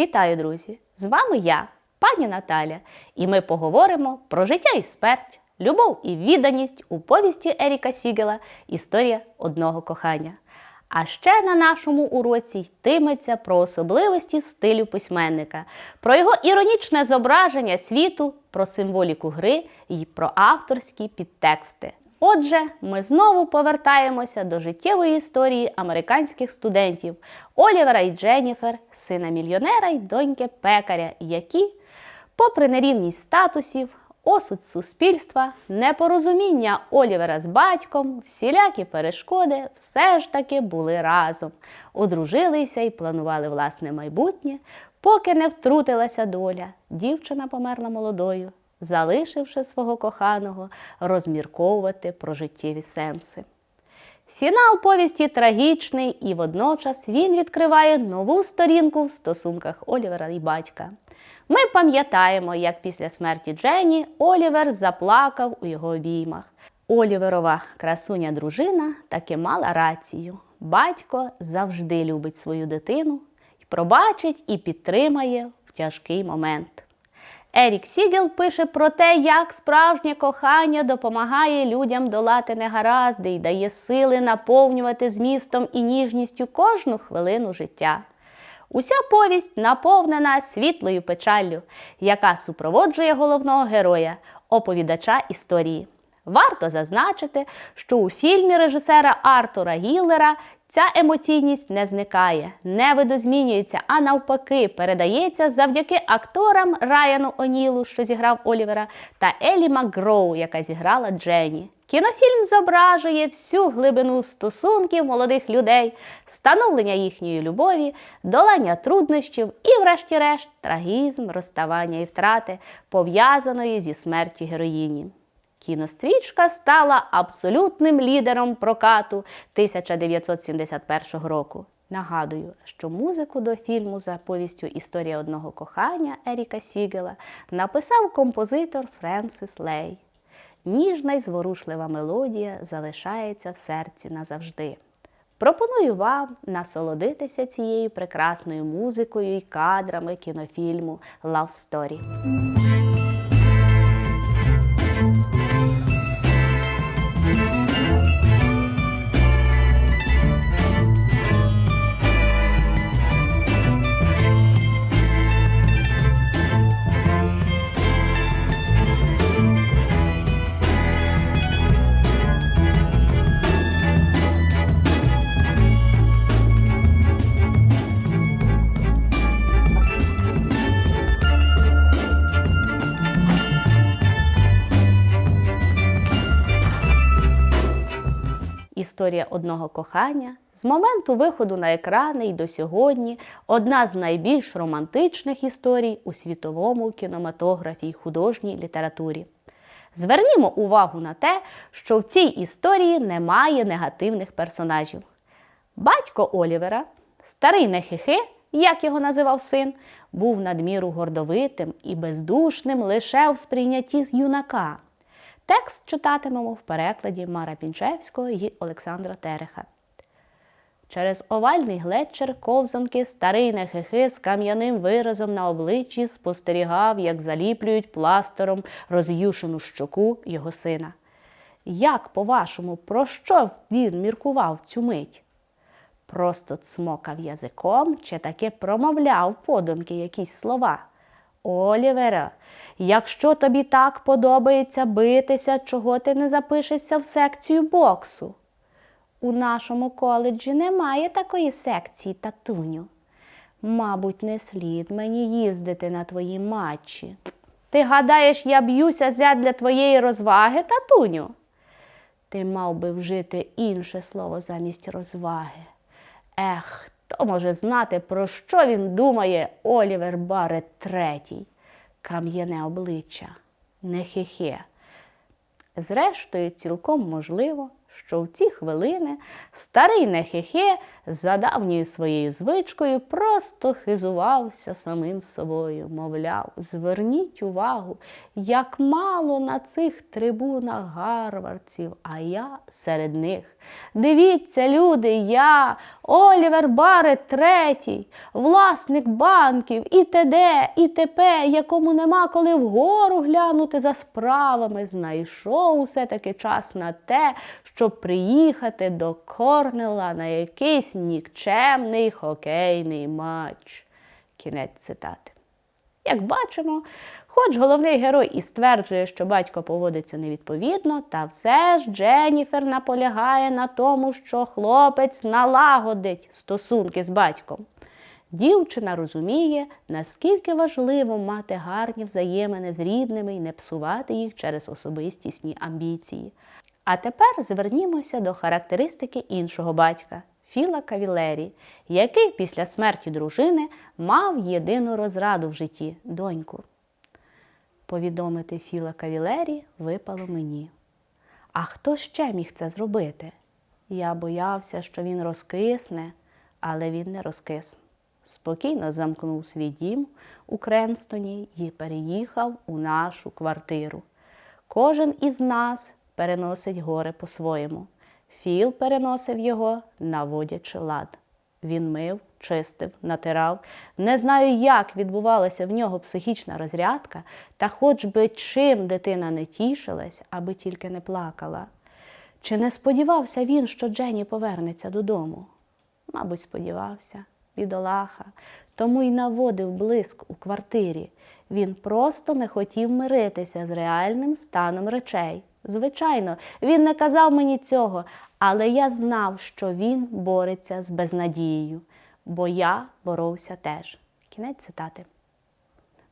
Вітаю, друзі! З вами я, пані Наталя, і ми поговоримо про життя і смерть, любов і відданість у повісті Еріка Сігела Історія одного кохання. А ще на нашому уроці йтиметься про особливості стилю письменника, про його іронічне зображення світу, про символіку гри і про авторські підтексти. Отже, ми знову повертаємося до життєвої історії американських студентів Олівера і Дженніфер, сина мільйонера й доньки пекаря, які, попри нерівність статусів, осуд суспільства, непорозуміння Олівера з батьком, всілякі перешкоди, все ж таки були разом, одружилися і планували власне майбутнє, поки не втрутилася доля. Дівчина померла молодою, залишивши свого коханого розмірковувати про життєві сенси. Фінал повісті трагічний, і водночас він відкриває нову сторінку в стосунках Олівера і батька. Ми пам'ятаємо, як після смерті Дженні Олівер заплакав у його обіймах. Оліверова красуня дружина таки мала рацію. Батько завжди любить свою дитину пробачить і підтримає в тяжкий момент. Ерік Сігел пише про те, як справжнє кохання допомагає людям долати негаразди і дає сили наповнювати змістом і ніжністю кожну хвилину життя. Уся повість наповнена світлою печаллю, яка супроводжує головного героя, оповідача історії. Варто зазначити, що у фільмі режисера Артура Гіллера ця емоційність не зникає, не видозмінюється, а навпаки, передається завдяки акторам Райану Онілу, що зіграв Олівера, та Елі Макгроу, яка зіграла Дженні. Кінофільм зображує всю глибину стосунків молодих людей, становлення їхньої любові, долання труднощів і, врешті-решт, трагізм, розставання і втрати, пов'язаної зі смертю героїні. Кінострічка стала абсолютним лідером прокату 1971 року. Нагадую, що музику до фільму за повістю Історія одного кохання Еріка Сігела написав композитор Френсис Лей. Ніжна й зворушлива мелодія залишається в серці назавжди. Пропоную вам насолодитися цією прекрасною музикою і кадрами кінофільму Love Story. Історія одного кохання з моменту виходу на екрани й до сьогодні одна з найбільш романтичних історій у світовому кінематографі й художній літературі. Звернімо увагу на те, що в цій історії немає негативних персонажів. Батько Олівера, старий нехихи, як його називав син, був надміру гордовитим і бездушним лише в сприйнятті з юнака. Текст читатимемо в перекладі Мара Пінчевського і Олександра Тереха. Через овальний глечер ковзанки старий нехихи з кам'яним виразом на обличчі спостерігав, як заліплюють пластером роз'юшену щоку його сина. Як, по-вашому, про що він міркував цю мить? Просто цмокав язиком чи таки промовляв подумки якісь слова. Олівера, якщо тобі так подобається битися, чого ти не запишешся в секцію боксу? У нашому коледжі немає такої секції, татуню. Мабуть, не слід мені їздити на твої матчі. Ти гадаєш, я б'юся задля твоєї розваги, татуню? Ти мав би вжити інше слово замість розваги. Ех, хто може знати, про що він думає Олівер Барет третій? Кам'яне обличчя, не хихе. Зрештою, цілком можливо, що в ці хвилини старий нехехе за давньою своєю звичкою просто хизувався самим собою, мовляв, зверніть увагу, як мало на цих трибунах гарвардців, а я серед них. Дивіться, люди, я, Олівер Барет третій, власник банків, і т.д., і т.п., якому нема коли вгору глянути за справами, знайшов усе-таки час на те, щоб приїхати до Корнела на якийсь нікчемний хокейний матч. Кінець цитати. Як бачимо, хоч головний герой і стверджує, що батько поводиться невідповідно, та все ж Дженніфер наполягає на тому, що хлопець налагодить стосунки з батьком. Дівчина розуміє, наскільки важливо мати гарні взаємини з рідними і не псувати їх через особистісні амбіції. А тепер звернімося до характеристики іншого батька Філа Кавілері, який після смерті дружини мав єдину розраду в житті доньку. Повідомити Філа Кавілері випало мені. А хто ще міг це зробити? Я боявся, що він розкисне, але він не розкис. Спокійно замкнув свій дім у Кренстоні і переїхав у нашу квартиру. Кожен із нас переносить горе по-своєму. Філ переносив його, наводячи лад. Він мив, чистив, натирав. Не знаю, як відбувалася в нього психічна розрядка, та хоч би чим дитина не тішилась, аби тільки не плакала. Чи не сподівався він, що Дженні повернеться додому? Мабуть, сподівався, бідолаха, тому й наводив блиск у квартирі. Він просто не хотів миритися з реальним станом речей. Звичайно, він не казав мені цього, але я знав, що він бореться з безнадією, бо я боровся теж. Кінець цитати.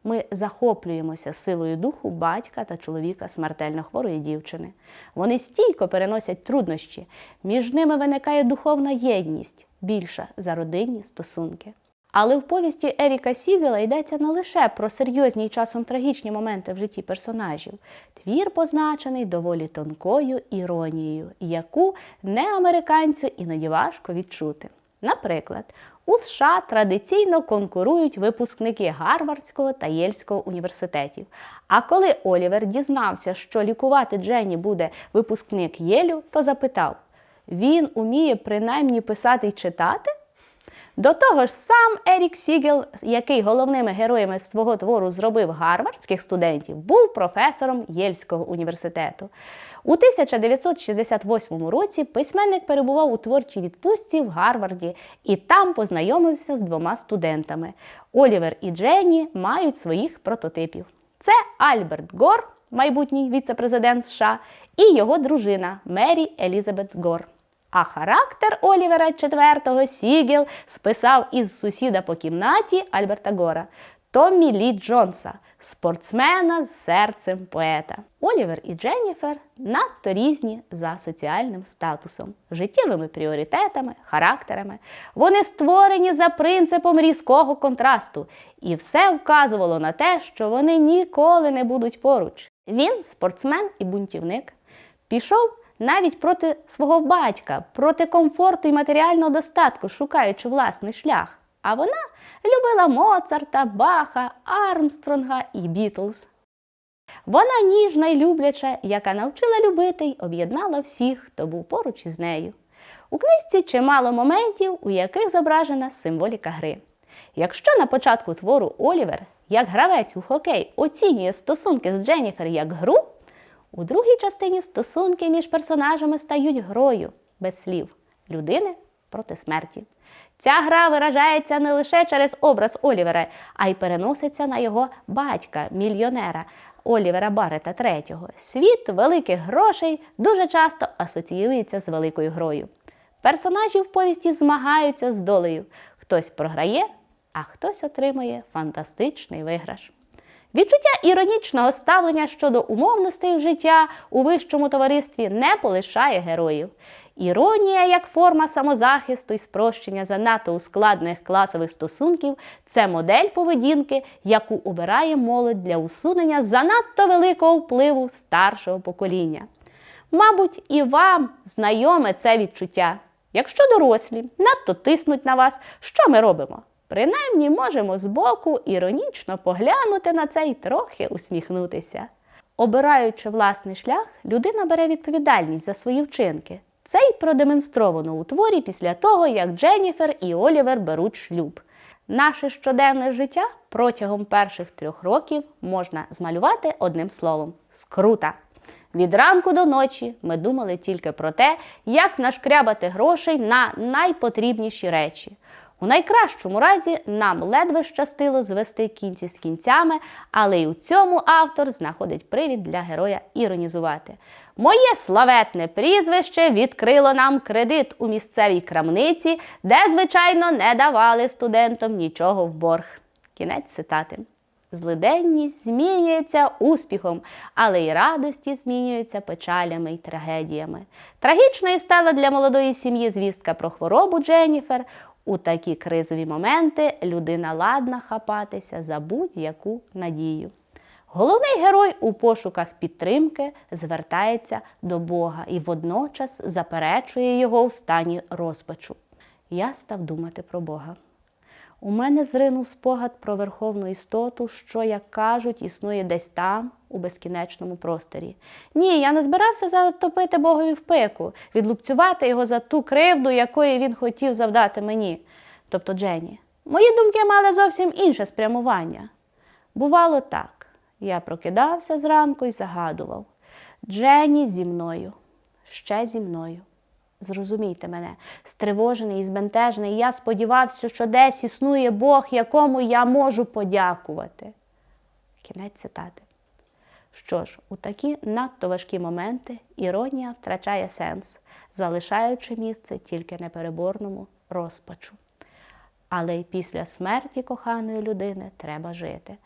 Ми захоплюємося силою духу батька та чоловіка смертельно хворої дівчини. Вони стійко переносять труднощі, між ними виникає духовна єдність більша за родинні стосунки. Але в повісті Еріка Сігела йдеться не лише про серйозні і часом трагічні моменти в житті персонажів. Твір позначений доволі тонкою іронією, яку не американцю іноді важко відчути. Наприклад, у США традиційно конкурують випускники Гарвардського та Єльського університетів. А коли Олівер дізнався, що лікувати Дженні буде випускник Єлю, то запитав: він уміє принаймні писати й читати? До того ж, сам Ерік Сігел, який головними героями свого твору зробив гарвардських студентів, був професором Єльського університету. У 1968 році письменник перебував у творчій відпустці в Гарварді і там познайомився з двома студентами. Олівер і Дженні мають своїх прототипів. Це Альберт Гор, майбутній віце-президент США, і його дружина Мері Елізабет Гор. А характер Олівера IV Сігел списав із сусіда по кімнаті Альберта Гора Томмі Лі Джонса, спортсмена з серцем поета. Олівер і Дженніфер надто різні за соціальним статусом, життєвими пріоритетами, характерами. Вони створені за принципом різкого контрасту, і все вказувало на те, що вони ніколи не будуть поруч. Він спортсмен і бунтівник. Пішов навіть проти свого батька, проти комфорту і матеріального достатку, шукаючи власний шлях. А вона любила Моцарта, Баха, Армстронга і Бітлз. Вона ніжна й любляча, яка навчила любити й об'єднала всіх, хто був поруч із нею. У книжці чимало моментів, у яких зображена символіка гри. Якщо на початку твору Олівер, як гравець у хокей, оцінює стосунки з Дженніфер як гру, у другій частині стосунки між персонажами стають грою без слів людини проти смерті. Ця гра виражається не лише через образ Олівера, а й переноситься на його батька, мільйонера Олівера Барета III. Світ великих грошей дуже часто асоціюється з великою грою. Персонажі в повісті змагаються з долею. Хтось програє, а хтось отримує фантастичний виграш. Відчуття іронічного ставлення щодо умовностей життя у вищому товаристві не полишає героїв. Іронія як форма самозахисту і спрощення занадто ускладнених класових стосунків це модель поведінки, яку обирає молодь для усунення занадто великого впливу старшого покоління. Мабуть, і вам знайоме це відчуття. Якщо дорослі надто тиснуть на вас, що ми робимо? Принаймні можемо збоку іронічно поглянути на це і трохи усміхнутися. Обираючи власний шлях, людина бере відповідальність за свої вчинки. Це й продемонстровано у творі після того, як Дженніфер і Олівер беруть шлюб. Наше щоденне життя протягом перших трьох років можна змалювати одним словом скрута. Від ранку до ночі ми думали тільки про те, як нашкрябати грошей на найпотрібніші речі. У найкращому разі нам ледве щастило звести кінці з кінцями, але й у цьому автор знаходить привід для героя іронізувати. Моє славетне прізвище відкрило нам кредит у місцевій крамниці, де, звичайно, не давали студентам нічого в борг. Кінець цитати. Злиденність змінюється успіхом, але й радості змінюються печалями й трагедіями. Трагічною стала для молодої сім'ї звістка про хворобу Дженніфер. У такі кризові моменти людина ладна хапатися за будь-яку надію. Головний герой у пошуках підтримки звертається до Бога і водночас заперечує його в стані розпачу. Я став думати про Бога. У мене зринув спогад про верховну істоту, що, як кажуть, існує десь там, у безкінечному просторі. Ні, я не збирався затопити Богові в пику, відлупцювати його за ту кривду, якої він хотів завдати мені, тобто Джені. Мої думки мали зовсім інше спрямування. Бувало так. Я прокидався зранку і загадував Джені зі мною, ще зі мною. Зрозумійте мене, стривожений і збентежений, я сподівався, що десь існує Бог, якому я можу подякувати. Кінець цитати. Що ж, у такі надто важкі моменти іронія втрачає сенс, залишаючи місце тільки непереборному розпачу. Але й після смерті коханої людини треба жити.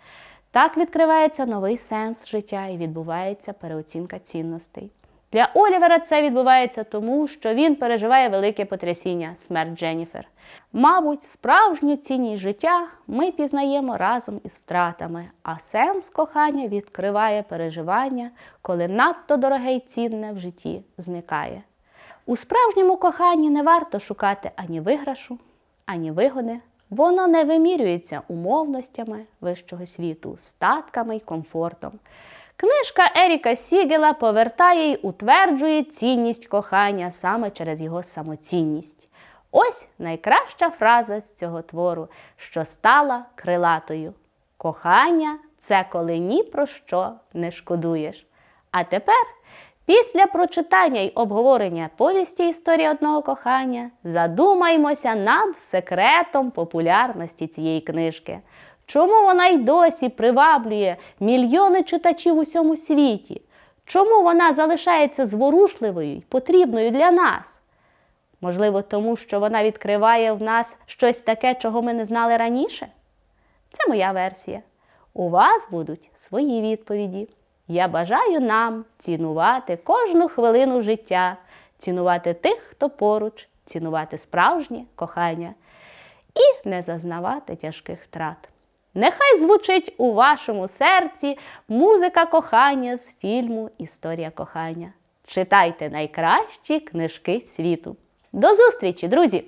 Так відкривається новий сенс життя і відбувається переоцінка цінностей. Для Олівера це відбувається тому, що він переживає велике потрясіння смерть Дженніфер. Мабуть, справжню цінність життя ми пізнаємо разом із втратами, а сенс кохання відкриває переживання, коли надто дороге й цінне в житті зникає. У справжньому коханні не варто шукати ані виграшу, ані вигоди. Воно не вимірюється умовностями вищого світу, статками й комфортом. Книжка Еріка Сігела повертає й утверджує цінність кохання саме через його самоцінність. Ось найкраща фраза з цього твору, що стала крилатою. Кохання це коли ні про що не шкодуєш. А тепер, після прочитання й обговорення повісті історії одного кохання, задумаймося над секретом популярності цієї книжки. Чому вона й досі приваблює мільйони читачів у всьому світі? Чому вона залишається зворушливою й потрібною для нас? Можливо, тому що вона відкриває в нас щось таке, чого ми не знали раніше? Це моя версія. У вас будуть свої відповіді. Я бажаю нам цінувати кожну хвилину життя, цінувати тих, хто поруч, цінувати справжнє кохання і не зазнавати тяжких втрат. Нехай звучить у вашому серці музика кохання з фільму Історія кохання. Читайте найкращі книжки світу. До зустрічі, друзі!